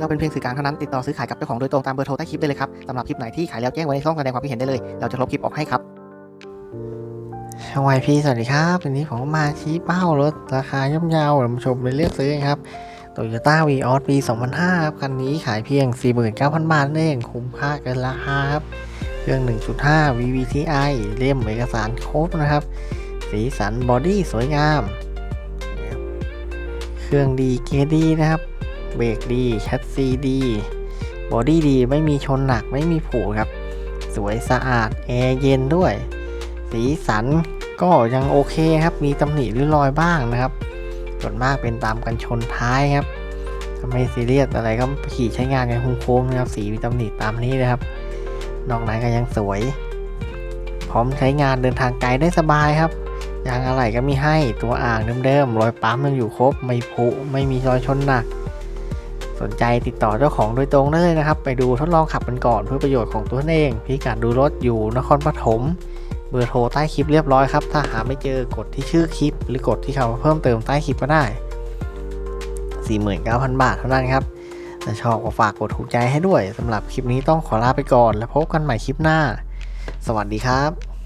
เราเป็นเพียงสื่อกลางเท่านั้นติดต่อซื้อขายกับเจ้าของโดยตรงตามเบอร์โทรใต้คลิปได้เลยครับสำหรับคลิปไหนที่ขายแล้วแจ้งไว้ในช่องแสดงความคิดเห็นได้เลย เราจะลบคลิปออกให้ครับวายพีสวัสดีครับวันนี้ผมมาชี้เป้ารถราคาย่อมเยาวเรามาชมเลยเลือกซื้อครับโตโยต้าวีออสปี 2005 ครับ คันนี้ขายเพียง 49,000 บาทนั่นเองคุ้มค่าเกินราคาครับ เครื่อง 1.5 VVTi เล่มเอกสารครบนะครับ สีสันบอดี้สวยงาม เครื่องดีเกียร์ดีนะครับ เบรกดีแคสซีดีบอดี้ดีไม่มีชนหนักไม่มีผูครับ สวยสะอาด แอร์เย็นด้วย สีสันก็ยังโอเคครับ มีตำหนิหรือรอยบ้างนะครับ ส่วนมากเป็นตามกันชนท้ายครับไม่ซีเรียสอะไรก็ขี่ใช้งานกันโค้งๆนะครับ สีมีตำหนิตามนี้นะครับ นอกนั้นก็ยังสวย พร้อมใช้งานเดินทางไกลได้สบายครับยางอะไหล่ก็มีให้ตัวอ่างเดิมๆรอยปั๊มยังอยู่ครบ ไม่ผุไม่มีรอยชนหนัก สนใจติดต่อเจ้าของโดยตรงได้เลยนะครับ ไปดูทดลองขับกันก่อนเพื่อประโยชน์ของตัวท่านเองพิกัดดูรถอยู่นครปฐมเบอร์โทรใต้คลิปเรียบร้อยครับ ถ้าหาไม่เจอกดที่ชื่อคลิป หรือกดที่คำเพิ่มเติมใต้คลิปก็ได้ 49,000 บาทเท่านั้นครับถ้าชอบก็ฝากกดถูกใจให้ด้วยสำหรับคลิปนี้ต้องขอลาไปก่อน แล้วพบกันใหม่คลิปหน้า สวัสดีครับ